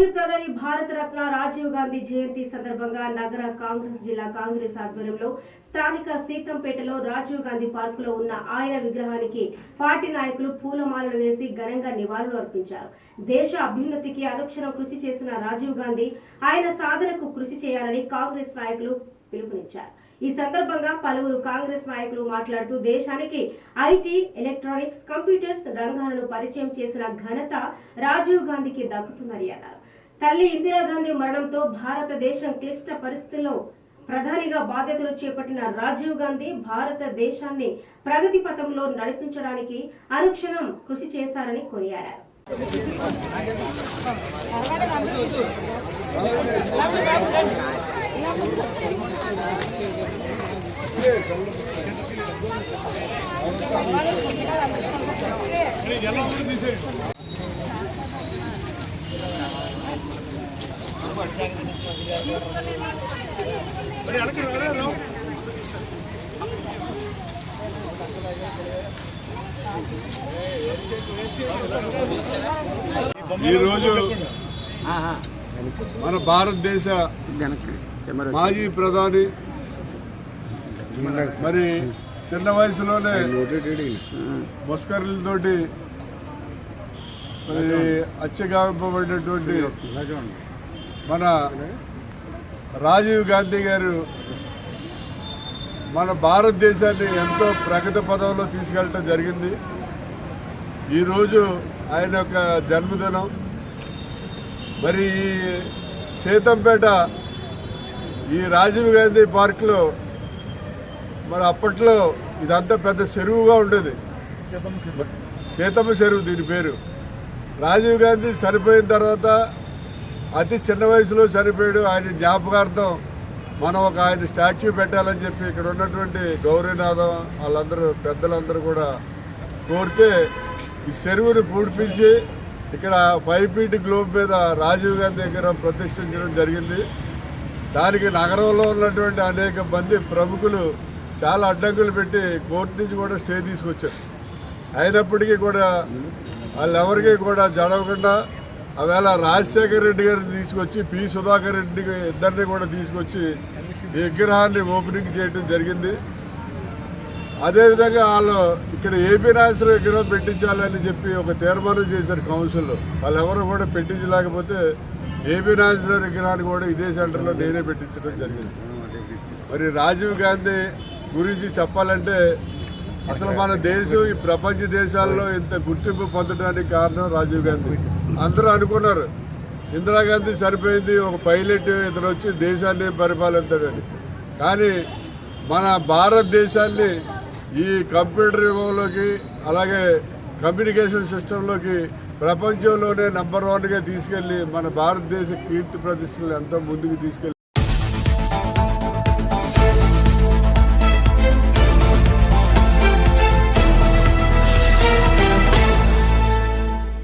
మాజీ ప్రధాని భారతరత్న రాజీవ్ గాంధీ జయంతి సందర్భంగా నగర కాంగ్రెస్ జిల్లా కాంగ్రెస్ ఆధ్వర్యంలో స్థానిక సీతంపేటలో రాజీవ్ గాంధీ పార్కులో ఉన్న ఆయన విగ్రహానికి పార్టీ నాయకులు పూలమాలలు వేసి ఘనంగా నివాళులు అర్పించారు. దేశ అభ్యున్నతికి అనుక్షణం కృషి చేసిన రాజీవ్ గాంధీ ఆయన సాధనకు కృషి చేయాలని కాంగ్రెస్ నాయకులు పిలుపునిచ్చారు. ఈ సందర్భంగా పలువురు కాంగ్రెస్ నాయకులు మాట్లాడుతూ దేశానికి ఐటీ ఎలక్ట్రానిక్స్ కంప్యూటర్స్ రంగాలను పరిచయం చేసిన ఘనత రాజీవ్ గాంధీకి దక్కుతుందని అన్నారు. తల్లి ఇందిరాగాంధీ మరణంతో భారతదేశం క్లిష్ట పరిస్థితుల్లో ప్రధానిగా బాధ్యతలు చేపట్టిన రాజీవ్ గాంధీ భారతదేశాన్ని ప్రగతి పథంలో నడిపించడానికి అనుక్షణం కృషి చేశారని కొనియాడారు. ఈరోజు మన భారతదేశ మాజీ ప్రధాని మరి చిన్న వయసులోనే ముస్కరులతోటి మరి హత్యగావింపబడినటువంటి మన రాజీవ్ గాంధీ గారు మన భారతదేశాన్ని ఎంతో ప్రగతి పదంలో తీసుకెళ్ళటం జరిగింది. ఈరోజు ఆయన యొక్క జన్మదినం. మరి ఈ సీతంపేట ఈ రాజీవ్ గాంధీ పార్క్లో మరి అప్పట్లో ఇదంతా పెద్ద చెరువుగా ఉండేది. సీతమ్మ చెరువు. దీని పేరు. రాజీవ్ గాంధీ చనిపోయిన తర్వాత అతి చిన్న వయసులో చనిపోయాడు. ఆయన జ్ఞాపకార్థం మనం ఒక ఆయన స్టాచ్యూ పెట్టాలని చెప్పి ఇక్కడ ఉన్నటువంటి గౌరీనాథం వాళ్ళందరూ పెద్దలందరూ కూడా కోరితే ఈ చెరువుని పూడిపించి ఇక్కడ ఫైవ్ ఫీట్ గ్లోబ్ మీద రాజీవ్ గాంధీ దగ్గర ప్రతిష్ఠించడం జరిగింది. దానికి నగరంలో ఉన్నటువంటి అనేక మంది ప్రముఖులు చాలా అడ్డంకులు పెట్టి కోర్టు నుంచి కూడా స్టే తీసుకొచ్చారు. అయినప్పటికీ కూడా వాళ్ళెవరికీ కూడా జడవకుండా ఆవేళ రాజశేఖర రెడ్డి గారిని తీసుకొచ్చి పి. సుధాకర్ రెడ్డి ఇద్దరిని కూడా తీసుకొచ్చి విగ్రహాన్ని ఓపెనింగ్ చేయడం జరిగింది. అదేవిధంగా వాళ్ళు ఇక్కడ ఏపీ నాయకులు విగ్రహం పెట్టించాలని చెప్పి ఒక తీర్మానం చేశారు కౌన్సిల్లో వాళ్ళెవరూ కూడా పెట్టించలేకపోతే ఏపీ నాయకుల విగ్రహాన్ని కూడా ఇదే సెంటర్లో నేనే పెట్టించడం జరిగింది. మరి రాజీవ్ గాంధీ గురించి చెప్పాలంటే అసలు మన దేశం ఈ ప్రపంచ దేశాల్లో ఇంత గుర్తింపు పొందడానికి కారణం రాజీవ్ గాంధీ. అందరూ అనుకున్నారు. ఇందిరాగాంధీ సరిపోయింది ఒక పైలట్ ఇతను వచ్చి దేశాన్ని పరిపాలిస్తాడని కానీ మన భారతదేశాన్ని ఈ కంప్యూటర్ యుగంలోకి అలాగే కమ్యూనికేషన్ సిస్టంలోకి ప్రపంచంలోనే నంబర్ వన్గా తీసుకెళ్ళి మన భారతదేశ కీర్తి ప్రతిష్టలు ఎంతో ముందుకు తీసుకెళ్ళి